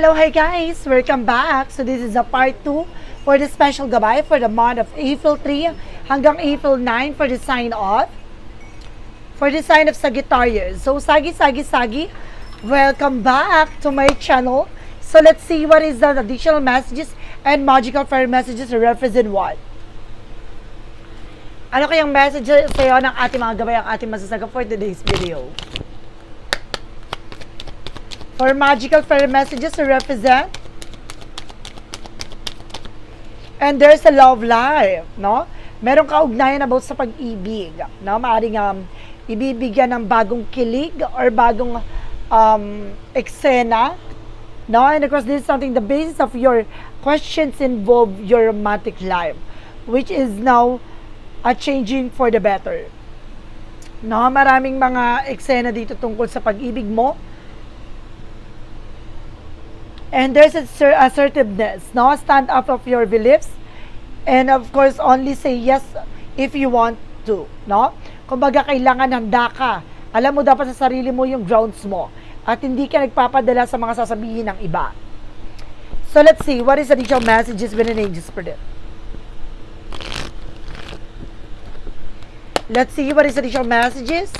Hello, hi guys! Welcome back! So this is a part 2 for the special gabay for the month of April 3 hanggang April 9 for the sign off. For the sign of Sagittarius. So Sagi, Sagi, Sagi, welcome back to my channel. So let's see what is the additional messages and magical fairy messages represent what. Ano kayang message sa'yo ng ating mga gabay ang ating masasaga for today's video? For magical fairy messages to represent. And there's a love life, no? Meron ka ugnayan about sa pag-ibig, no? Maaring um, ibibigyan ng bagong kilig or bagong um, eksena, no? And of course, this is something, the basis of your questions involve your romantic life, which is now a changing for the better. No, maraming mga eksena dito tungkol sa pag-ibig mo. And there's asser- assertiveness, no? Stand up of your beliefs. And of course, only say yes if you want to, no? Kumbaga, kailangan handa ka. Alam mo dapat sa sarili mo yung grounds mo. At hindi ka nagpapadala sa mga sasabihin ng iba. So let's see, what is the additional messages with an angels predict? Let's see what is the additional messages.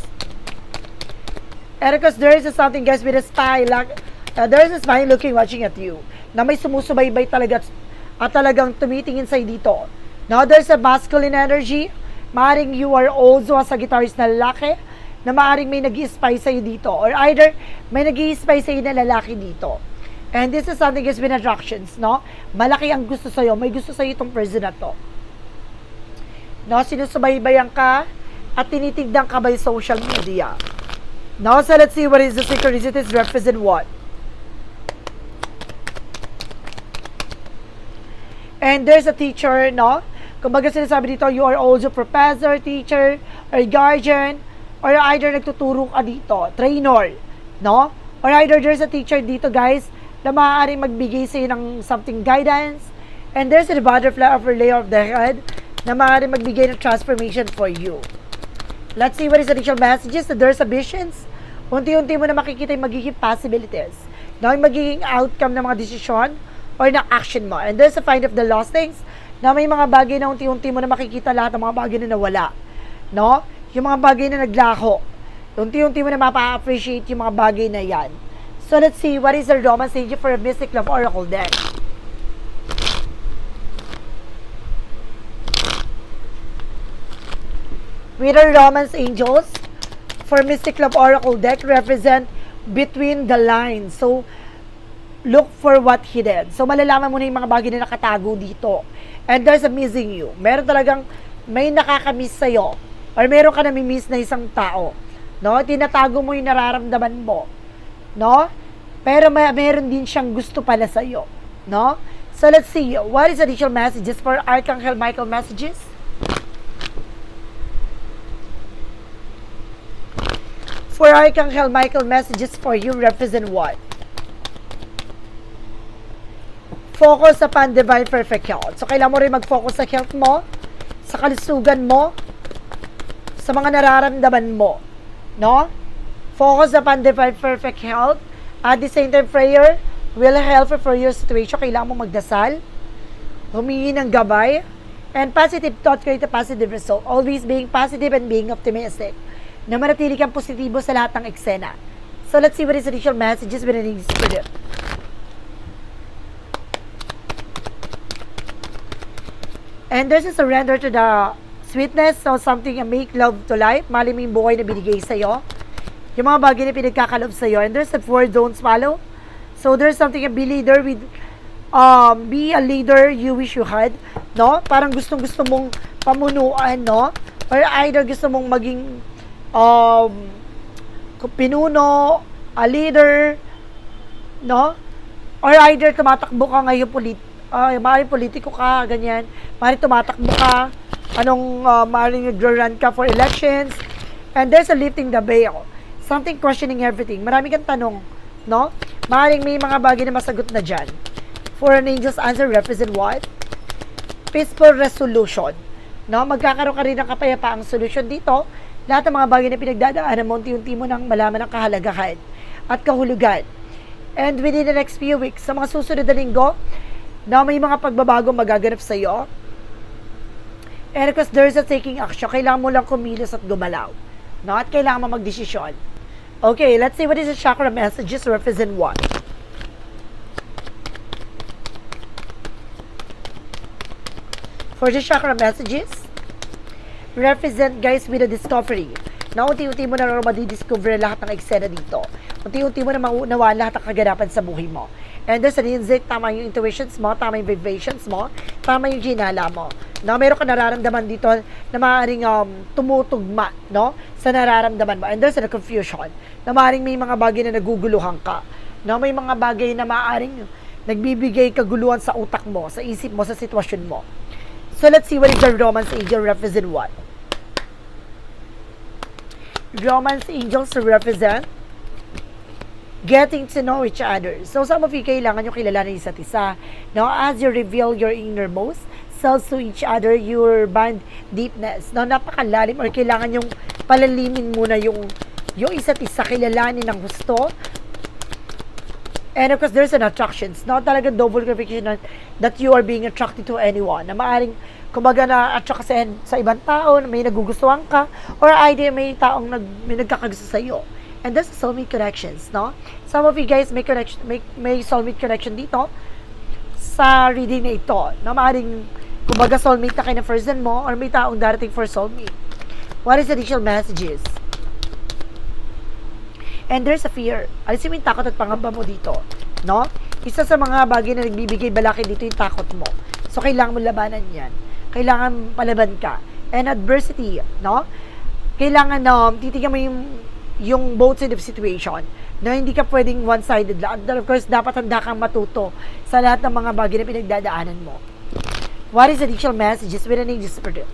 And because there is something guys with a spy, like, uh, there is a spy looking, watching at you, na may sumusubaybay talaga at, at talagang tumitingin sa'yo dito. Now, there's a masculine energy. Maaring you are also a Sagittarius na lalaki na maaring may nag spy sa'yo dito. Or either may nag spy sa'yo na lalaki dito. And this is something has been attractions, no? Malaki ang gusto sa'yo. May gusto sa'yo itong person na to. No, sinusubaybayan ka at tinitignan ka by social media. Now, so let's see what is the synchronicities represent what. And there's a teacher, no? Kumbaga sinasabi dito, you are also professor, teacher, or guardian, or either nagtuturo ka dito, trainer, no? Or either there's a teacher dito, guys, na maaaring magbigay sa'yo ng something guidance. And there's a butterfly of layer of the head na maaaring magbigay ng transformation for you. Let's see what is the additional messages. So there's a visions. Unti-unti mo na makikita yung magiging possibilities. No, yung magiging outcome ng mga desisyon or ng action mo. And there's a find of the lost things na may mga bagay na unti-unti mo na makikita lahat ng mga bagay na nawala. No? Yung mga bagay na naglaho. Unti-unti mo na mapa-appreciate yung mga bagay na yan. So let's see what is the romance stage for a Mystic Love Oracle deck. with our Romance Angels for Mystic Love Oracle deck represent between the lines. So, look for what hidden. So, malalaman mo na yung mga bagay na nakatago dito. And there's a missing you. Meron talagang may nakakamiss sa'yo or meron ka nami-miss na isang tao. No? Tinatago mo yung nararamdaman mo. No? Pero may, meron din siyang gusto pala sa'yo. No? So, let's see. What is additional messages for Archangel Michael messages? For Archangel Michael, messages for you represent what? Focus upon divine perfect health. So, kailangan mo rin mag-focus sa health mo, sa kalusugan mo, sa mga nararamdaman mo. No? Focus upon divine perfect health. At the same time, prayer will help for your situation. Kailangan mo magdasal, humingi ng gabay, and positive thought create a positive result. Always being positive and being optimistic na manatili kang positibo sa lahat ng eksena. So let's see what is additional messages with an spirit. And there's a surrender to the sweetness so something a make love to life. Mali mo yung buhay na binigay sa'yo. Yung mga bagay na pinagkakalob sa'yo. And there's a four don't swallow. So there's something a be leader with um, be a leader you wish you had. No? Parang gustong gusto mong pamunuan, no? Or either gusto mong maging um, pinuno, a leader, no? Or either tumatakbo ka ngayon polit uh, maaaring politiko ka, ganyan. Maaaring tumatakbo ka, anong uh, maaaring nag-run ka for elections. And there's a lifting the veil. Something questioning everything. Marami kang tanong, no? Maaaring may mga bagay na masagot na dyan. For an angel's answer represent what? Peaceful resolution. No? Magkakaroon ka rin ng kapayapaang solution dito lahat ng mga bagay na pinagdadaanan mo, unti-unti mo nang malaman ang kahalagahan at kahulugan. And within the next few weeks, sa mga susunod na linggo, na may mga pagbabago magaganap sa iyo. And there's a taking action, kailangan mo lang kumilos at gumalaw. No? At kailangan mo magdesisyon. Okay, let's see what is the chakra messages represent what. For the chakra messages, represent guys with a discovery. Na unti-unti mo na rin madidiscover lahat ng eksena dito. Unti-unti mo na mauunawa lahat ng kaganapan sa buhay mo. And there's an insight, tama yung intuitions mo, tama yung vibrations mo, tama yung ginala mo. No, meron ka nararamdaman dito na maaaring um, tumutugma no, sa nararamdaman mo. And there's a confusion na maaaring may mga bagay na naguguluhan ka. No, may mga bagay na maaaring nagbibigay kaguluhan sa utak mo, sa isip mo, sa sitwasyon mo. So let's see what is the romance angel represent what. Romance angels represent getting to know each other. So some of you kailangan nyo kilalanin isa't isa. Now, as you reveal your innermost selves to each other, your bond deepness. Now, napakalalim or kailangan yung palalimin muna yung yung isa't isa, kilalanin ng gusto, And of course, there's an attractions. Not talaga double verification that, that you are being attracted to anyone. Na maaring, kumbaga na attract ka sa, sa ibang tao, na may nagugustuhan ka, or either may taong nag, may nagkakagusto sa iyo. And that's soulmate connections, no? Some of you guys may connection, may, may soulmate connection dito sa reading na ito. Na maaring, kumbaga soulmate na kayo ng person mo, or may taong darating for soulmate. What is the additional messages? And there's a fear. Alisin mo yung takot at pangamba mo dito. No? Isa sa mga bagay na nagbibigay balakid dito yung takot mo. So, kailangan mo labanan yan. Kailangan palaban ka. And adversity, no? Kailangan um, titignan mo yung, yung both side of situation na hindi ka pwedeng one-sided lang. Of course, dapat handa kang matuto sa lahat ng mga bagay na pinagdadaanan mo. What is additional messages with an angel spirit?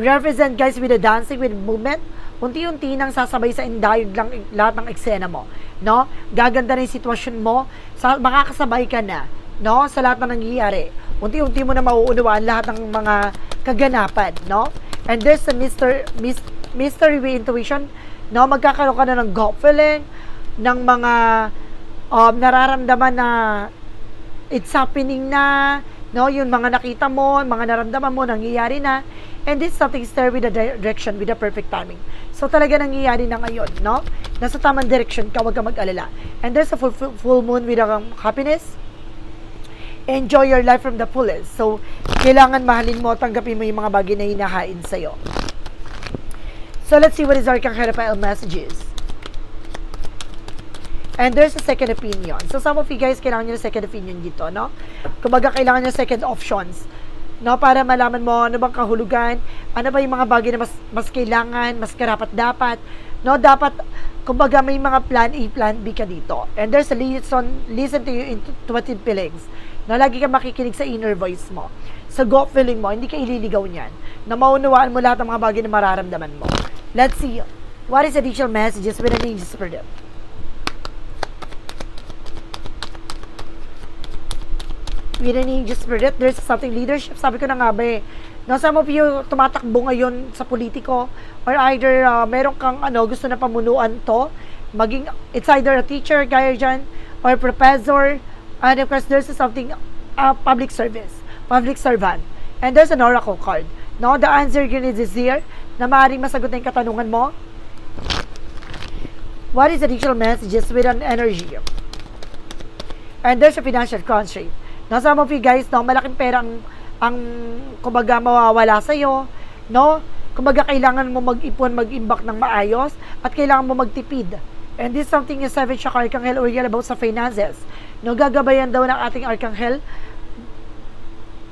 represent guys with the dancing with movement unti-unti nang sasabay sa indayod lang lahat ng eksena mo no gaganda na yung sitwasyon mo sa makakasabay ka na no sa lahat ng nangyayari unti-unti mo na mauunawaan lahat ng mga kaganapan no and there's a mister mis, mystery way intuition no magkakaroon ka na ng gut feeling ng mga um, nararamdaman na it's happening na no yung mga nakita mo mga naramdaman mo nangyayari na And this something stir with the direction, with the perfect timing. So talaga nangyayari na ngayon, no? Nasa tamang direction ka, huwag ka mag-alala. And there's a full, full, moon with um, happiness. Enjoy your life from the fullest. So, kailangan mahalin mo, tanggapin mo yung mga bagay na hinahain sa'yo. So, let's see what is Arcangel Raphael messages. And there's a second opinion. So, some of you guys, kailangan nyo second opinion dito, no? Kumbaga, kailangan nyo second options no para malaman mo ano bang kahulugan, ano ba yung mga bagay na mas mas kailangan, mas karapat dapat, no dapat kumbaga may mga plan A, plan B ka dito. And there's a listen, listen to your intuitive feelings. Na lagi ka makikinig sa inner voice mo. Sa gut feeling mo, hindi ka ililigaw niyan. Na maunawaan mo lahat ng mga bagay na mararamdaman mo. Let's see. What is additional messages with an angel spirit? with an angel spirit, there's something leadership. Sabi ko na nga ba eh, no, some of you tumatakbo ngayon sa politiko or either uh, meron kang ano, gusto na pamunuan to, maging, it's either a teacher, gaya dyan, or professor, and of course, there's something, uh, public service, public servant. And there's an oracle card. No, the answer you need is here, na maaaring masagot na yung katanungan mo. What is additional messages with an energy? And there's a financial constraint. Now, some of you guys, no, malaking pera ang, ang kumbaga, mawawala sa'yo, no? Kumbaga, kailangan mo mag-ipon, mag-imbak ng maayos, at kailangan mo magtipid. And this is something yung seven chakra Archangel Uriel about sa finances. No, gagabayan daw ng ating Archangel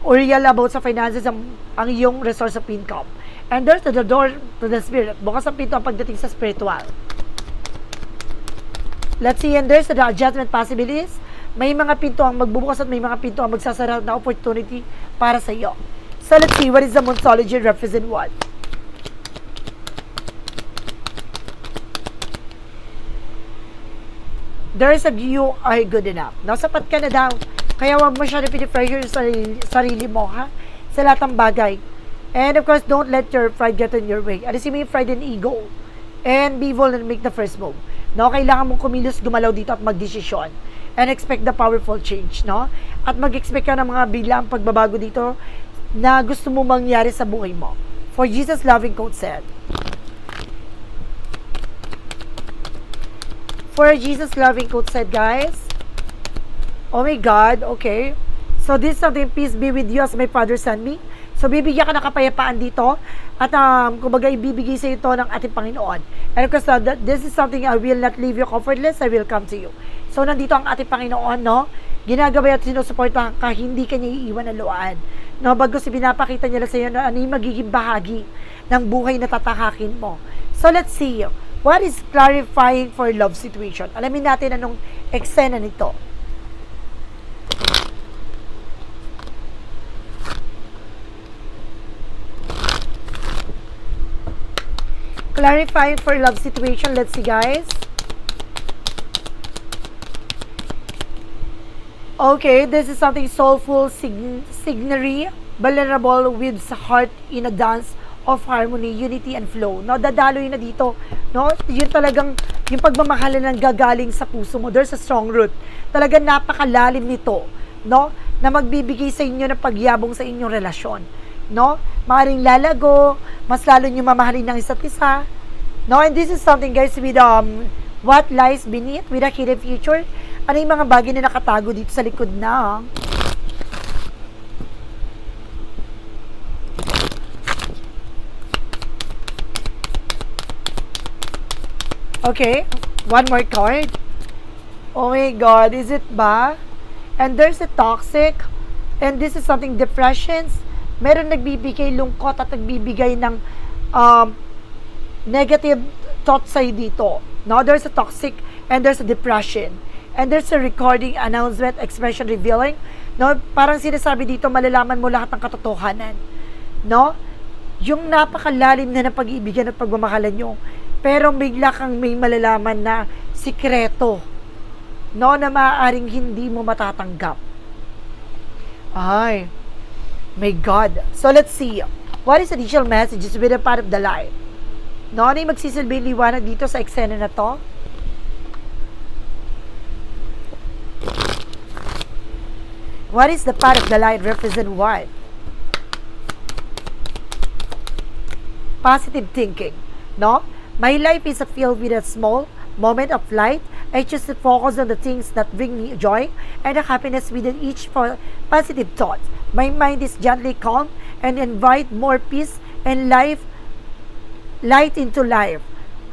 Uriel about sa finances ang, ang iyong resource of income. And there's the door to the spirit. Bukas ang pinto ang pagdating sa spiritual. Let's see, and there's the adjustment possibilities may mga pinto ang magbubukas at may mga pinto ang magsasara na opportunity para sa iyo. So let's see, what is the Monsology represent what? There is a you are good enough. Nasapat ka na daw. Kaya wag mo siya na pinipressure sa sarili, mo, ha? Sa lahat ng bagay. And of course, don't let your pride get in your way. Alisin mo yung pride and ego. And be bold and make the first move. No, kailangan mong kumilos, gumalaw dito at magdesisyon. And expect the powerful change, no? At mag-expect ka ng mga biglang pagbabago dito na gusto mo mangyari sa buhay mo. For Jesus loving quote said, For Jesus loving quote said, guys, Oh my God, okay. So this is something, peace be with you as my Father sent me. So bibigyan ka ng kapayapaan dito at um, kumbaga ibibigay sa ito ng ating Panginoon. And of course, uh, this is something I will not leave you comfortless, I will come to you. So nandito ang ating Panginoon, no? Ginagabay at sinusuportahan ka, hindi ka niya iiwan ng luwaan. No, bagos pinapakita niya lang sa iyo na ano yung magiging bahagi ng buhay na tatakakin mo. So let's see, what is clarifying for love situation? Alamin natin anong eksena nito. clarifying for love situation. Let's see, guys. Okay, this is something soulful, sign- signary, vulnerable with heart in a dance of harmony, unity, and flow. No, dadaloy na dito. No, yun talagang yung pagmamahalan ng gagaling sa puso mo. There's a strong root. Talagang napakalalim nito. No, na magbibigay sa inyo ng pagyabong sa inyong relasyon. No, maaaring lalago, mas lalo nyo mamahalin ng isa't isa. No, and this is something guys with um what lies beneath with a hidden future. Ano yung mga bagay na nakatago dito sa likod na? Okay, one more card. Oh my God, is it ba? And there's a toxic, and this is something depressions. Meron nagbibigay lungkot at nagbibigay ng um, negative thoughts sa'yo dito. No, there's a toxic and there's a depression. And there's a recording, announcement, expression revealing. No, parang sinasabi dito, malalaman mo lahat ng katotohanan. No? Yung napakalalim na ng pag-iibigan at pagmamahalan nyo. Pero bigla kang may malalaman na sikreto. No, na maaaring hindi mo matatanggap. Ay, my God. So let's see. What is additional messages with a part of the life? No, ano yung magsisilbing liwanag dito sa eksena na to? What is the part of the light represent what? Positive thinking. No? My life is filled with a small moment of light. I choose to focus on the things that bring me joy and happiness within each po- positive thought. My mind is gently calm and invite more peace and life light into life,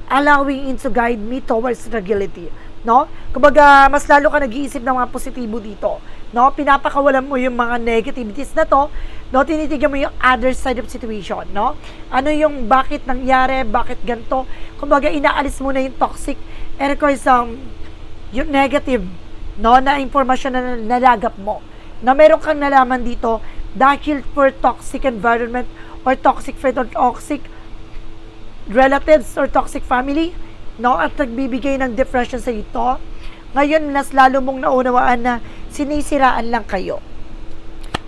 allowing it to guide me towards tranquility. No? Kumbaga, mas lalo ka nag-iisip ng mga positibo dito. No? Pinapakawalan mo yung mga negativities na to. No? Tinitigyan mo yung other side of situation. No? Ano yung bakit nangyari, bakit ganito. Kumbaga, inaalis mo na yung toxic and of course, um, yung negative no, na informasyon na nalagap mo. Na meron kang nalaman dito dahil for toxic environment or toxic friend or toxic relatives or toxic family, no? At nagbibigay ng depression sa ito. Ngayon, mas lalo mong naunawaan na sinisiraan lang kayo.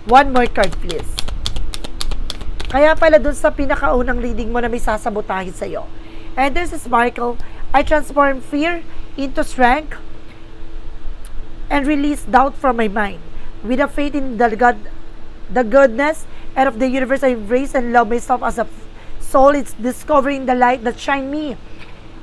One more card, please. Kaya pala dun sa pinakaunang reading mo na may sasabotahin sa'yo. And there's a sparkle. I transform fear into strength and release doubt from my mind. With a faith in the God, the goodness and of the universe, I embrace and love myself as a soul. It's discovering the light that shine me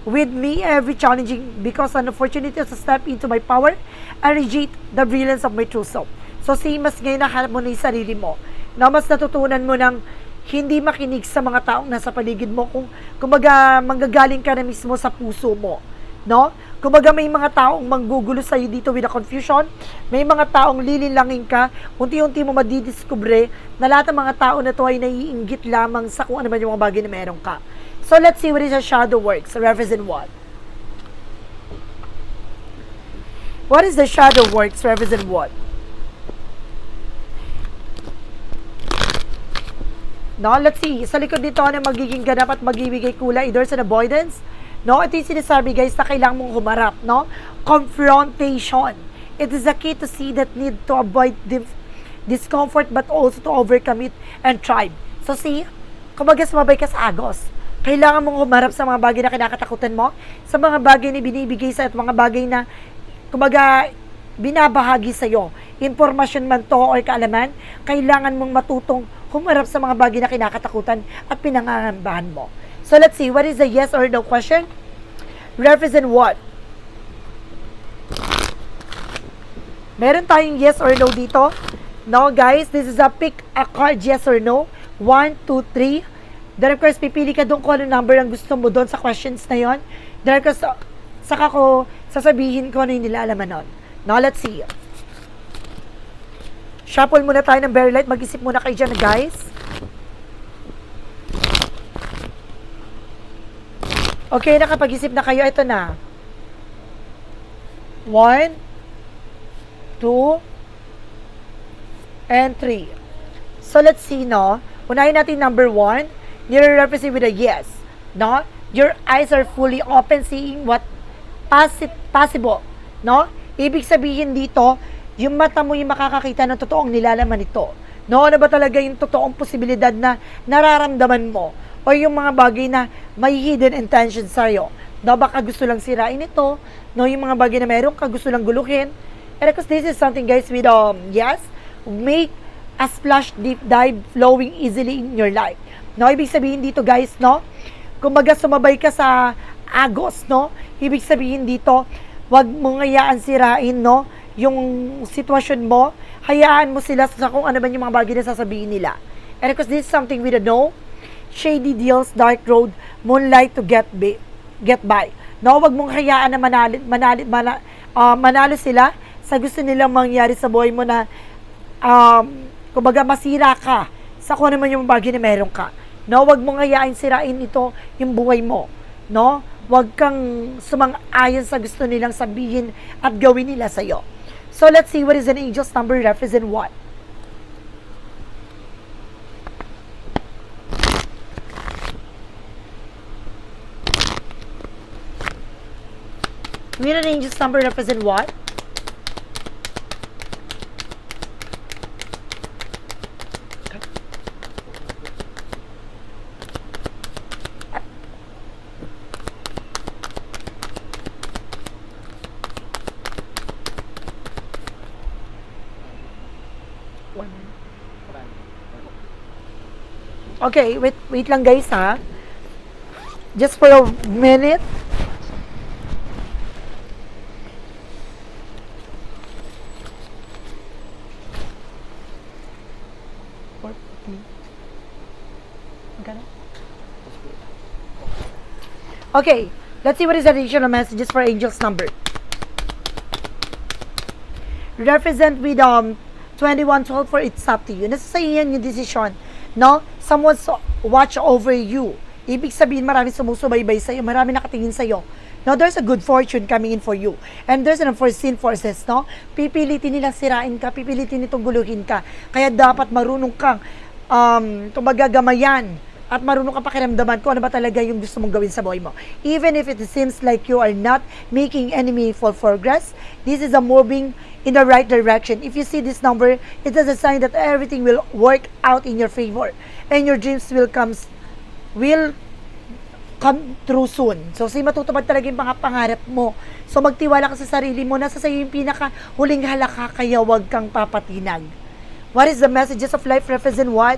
with me every challenging because an opportunity to step into my power and radiate the brilliance of my true self. So, si mas ngayon nahanap mo na yung sarili mo na mas natutunan mo ng hindi makinig sa mga taong nasa paligid mo kung kumbaga manggagaling ka na mismo sa puso mo. No? Kumbaga may mga taong manggugulo sa iyo dito with a confusion, may mga taong lililangin ka, unti-unti mo madidiskubre na lahat ng mga tao na to ay naiinggit lamang sa kung ano man yung mga bagay na meron ka. So let's see what is a shadow works. Represent what? What is the shadow works? Represent what? No, let's see. Sa likod nito, ano yung magiging ganap at magibigay kulay? Either an avoidance. No, ito yung sinasabi guys na kailangan mong humarap. No? Confrontation. It is a key to see that need to avoid discomfort but also to overcome it and thrive. So see, kumbaga sumabay ka sa agos. Kailangan mong humarap sa mga bagay na kinakatakutan mo, sa mga bagay na binibigay sa at mga bagay na, kumbaga, binabahagi sa iyo. Impormasyon man to or kaalaman, kailangan mong matutong humarap sa mga bagay na kinakatakutan at pinangangambahan mo. So let's see, what is the yes or no question? Represent what? Meron tayong yes or no dito. No, guys, this is a pick a card yes or no. 1, 2, 3. Then of course, pipili ka doon kung ano number ang gusto mo doon sa questions na yon. Then of course, saka ko sasabihin ko ano yung nilalaman nun. Now, let's see. Shuffle muna tayo ng very light. Mag-isip muna kayo dyan, guys. Okay, nakapag-isip na kayo. Ito na. One, two, and three. So, let's see, no? Unahin natin number one. Nire-represent with a yes. No? Your eyes are fully open seeing what possi- possible. No? Ibig sabihin dito, yung mata mo yung makakakita ng totoong nilalaman nito. No? Ano ba talaga yung totoong posibilidad na nararamdaman mo? O yung mga bagay na may hidden intention sa'yo. No? Baka gusto lang sirain ito. No? Yung mga bagay na meron ka, gusto lang guluhin. And because this is something guys with um, yes, make a splash deep dive flowing easily in your life. No, ibig sabihin dito guys, no? Kumbaga sumabay ka sa agos, no? Ibig sabihin dito, wag mo ngayaan sirain, no? Yung sitwasyon mo, hayaan mo sila sa kung ano man yung mga bagay na sasabihin nila. And because this is something with a no, shady deals, dark road, moonlight to get by, get by. No, wag mong hayaan na manali, manali, mana, ah, manalo sila sa gusto nilang mangyari sa buhay mo na um, kumbaga masira ka sa kung ano man yung bagay na meron ka. No, wag mong hayain sirain ito yung buhay mo. No? Wag kang sumang-ayon sa gusto nilang sabihin at gawin nila sa iyo. So let's see what is an angel's number represent what? Will an angel's number represent what? Okay, wait, wait lang guys ha. Just for a minute. Okay, let's see what is the additional messages for angel's number. Represent with um 2112 for it's up to you. Nasa sa iyo yung decision. No? Someone's watch over you. Ibig sabihin, marami sumusubaybay sa'yo, marami nakatingin sa'yo. No, there's a good fortune coming in for you. And there's an unforeseen forces, no? Pipilitin nilang sirain ka, pipilitin nitong guluhin ka. Kaya dapat marunong kang um, kumbaga gamayan at marunong ka pakiramdaman kung ano ba talaga yung gusto mong gawin sa buhay mo. Even if it seems like you are not making any meaningful progress, this is a moving in the right direction. If you see this number, it is a sign that everything will work out in your favor and your dreams will come will come true soon. So, si matutupad talaga yung mga pangarap mo. So, magtiwala ka sa sarili mo. Nasa sa'yo yung pinaka huling halaka, kaya wag kang papatinag. What is the messages of life represent what?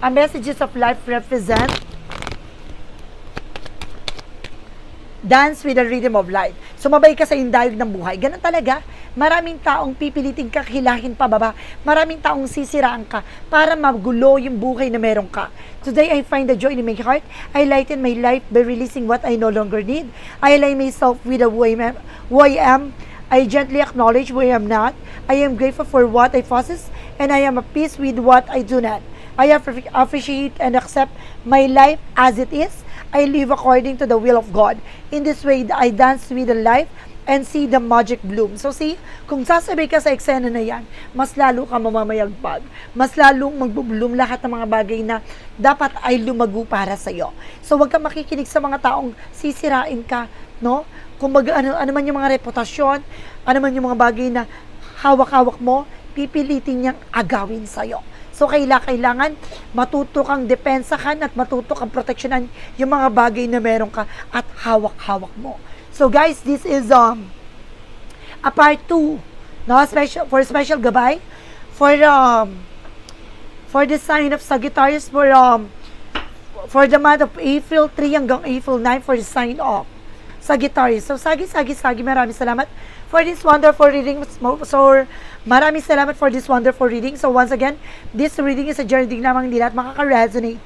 A messages of life represent dance with the rhythm of life. Sumabay ka sa indayog ng buhay. Ganun talaga. Maraming taong pipilitin ka hilahin pababa. Maraming taong sisiraan ka para magulo yung buhay na meron ka. Today, I find the joy in my heart. I lighten my life by releasing what I no longer need. I align myself with who I am. Who I, am. I gently acknowledge who I am not. I am grateful for what I possess, and I am at peace with what I do not. I appre- appreciate and accept my life as it is. I live according to the will of God. In this way, I dance with the life and see the magic bloom. So see, kung sasabay ka sa eksena na yan, mas lalo ka mamamayagpag. Mas lalong magbubloom lahat ng mga bagay na dapat ay lumago para sa iyo. So wag kang makikinig sa mga taong sisirain ka, no? Kung ano, ano man yung mga reputasyon, ano man yung mga bagay na hawak-hawak mo, pipilitin niyang agawin sa'yo. So, kaila, kailangan matuto kang depensahan at matuto kang proteksyonan yung mga bagay na meron ka at hawak-hawak mo. So, guys, this is um, a part 2 no special for special gabay for um for the sign of Sagittarius for um for the month of April 3 hanggang April 9 for the sign of Sagittarius. So, sagi, sagi, sagi, maraming salamat for this wonderful reading. So, maraming salamat for this wonderful reading. So, once again, this reading is a journey lamang hindi lahat makaka-resonate.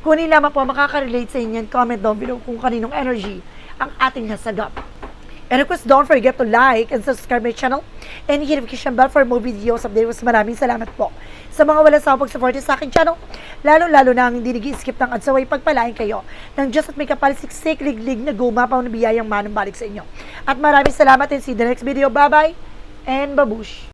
Kung hindi lamang po makaka-relate sa inyo, comment down below kung kaninong energy ang ating nasagap. And of course, don't forget to like and subscribe my channel and hit notification bell for more videos updates. Maraming salamat po sa mga walang sawang pag-support sa aking channel. Lalo-lalo na ang hindi nag-skip ng ads away pagpalain kayo ng Diyos at may kapalisiksik liglig na gumapaw na biyayang manang balik sa inyo. At maraming salamat and see the next video. Bye-bye and babush!